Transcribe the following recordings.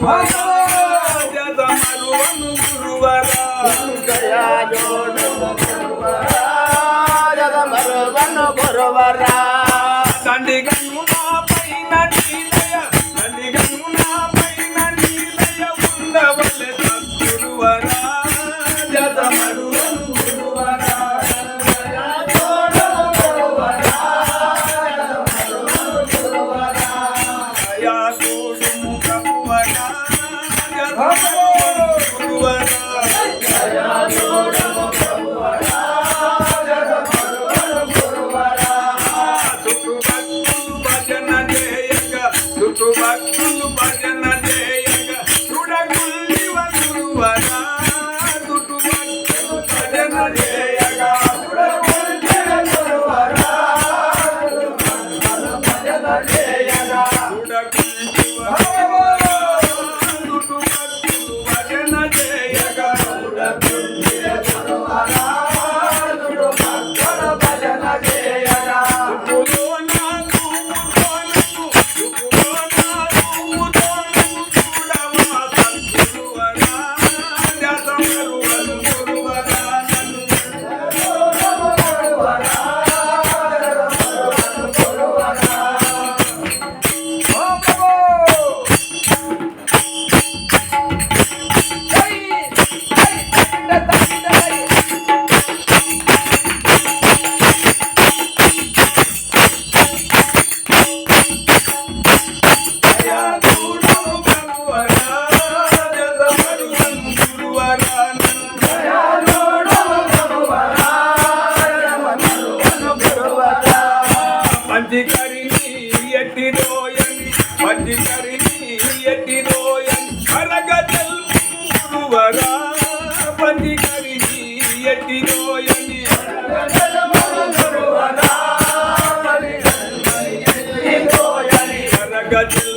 快走！చెట్టిలో ఎన్ని గజ్జల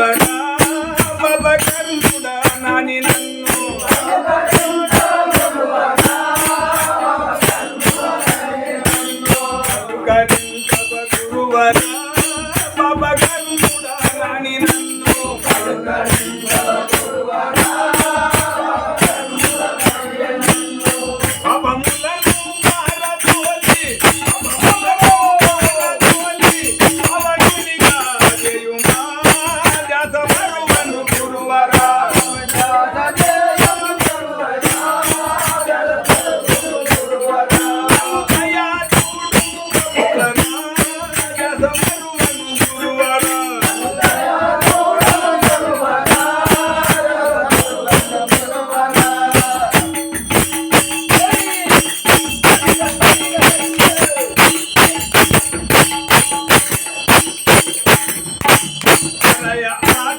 అవ్వడా అవ్వకల్లుడా నాని నన్ను గురువరా 哎呀阿